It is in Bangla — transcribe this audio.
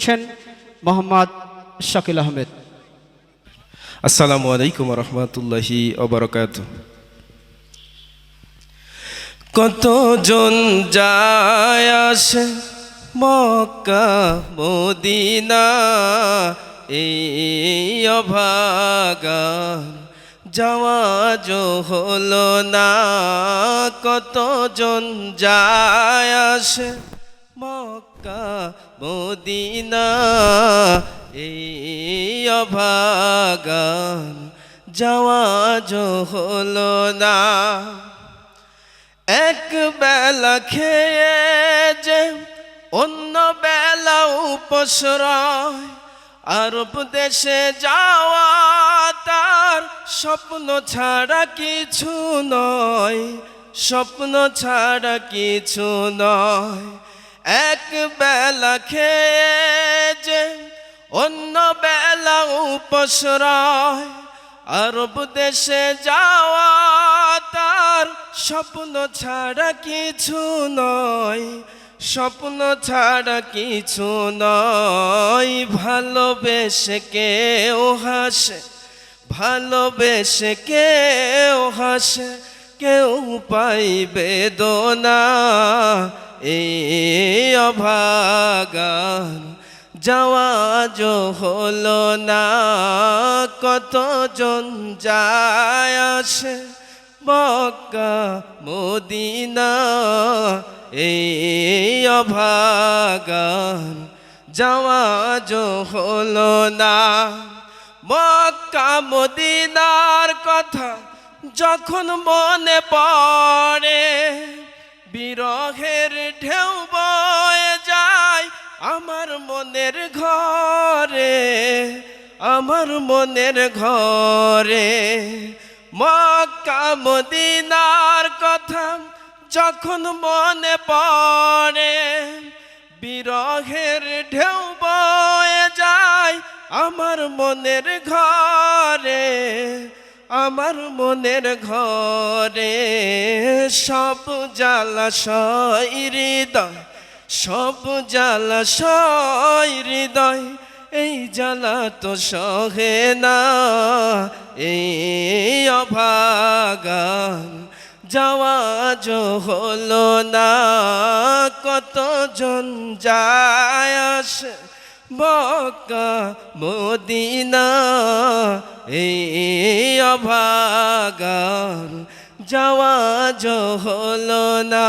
করছেন মোহাম্মদ শাকিল আহমেদ। আসসালামু আলাইকুম রহমতুল্লাহি অবরকাত কতজন যায় আসে মক্কা, মদিনা, এই অভাগান যাওয়া যো হলো না। কতজন যায় আসে মক্কা, মদিনা, এই অভাগান যাওয়া হলো না। এক বেলা খেয়ে যে অন্য বেলা উপসরয় আরব দেশে যাওয়া তার স্বপ্ন ছাড়া কিছু নয়, স্বপ্ন ছাড়া কিছু নয়। এক বেলা খেয়ে যে অন্য বেলা উপসরয়। আরব দেশে যাওয়া তার স্বপ্ন ছাড়া কিছু নয়, স্বপ্ন ছাড়া কিছু নয়। ভালোবেসে কেউ হাসে, ভালোবেসে কেউ হাসে, কেউ পাইবে দোনা। এই অভাগান যাওয়া যো হলো না, কতজন যায় আসে মক্কা, মদিনা? এই অভাগান যাওয়া যো হলো না, মক্কা, মদিনার কথা যখন মনে পড়ে বিরহের ঢেউ বয়ে যায় আমার মনের ঘরে, আমার মনের ঘরে। মক্কা মদিনার কথা যখন মনে পড়ে, বিরহের ঢেউ বয়ে যায় আমার মনের ঘরে। আমার মনের ঘরে সব জ্বালাশয় হৃদয়, সব জ্বালাশয় হৃদয়, এই জ্বালা তো সহে না, এই অভাগান যাওয়া যো হলো না, কতজন যায় বকা মদিনা এই অভাগান যাওয়া হলো না।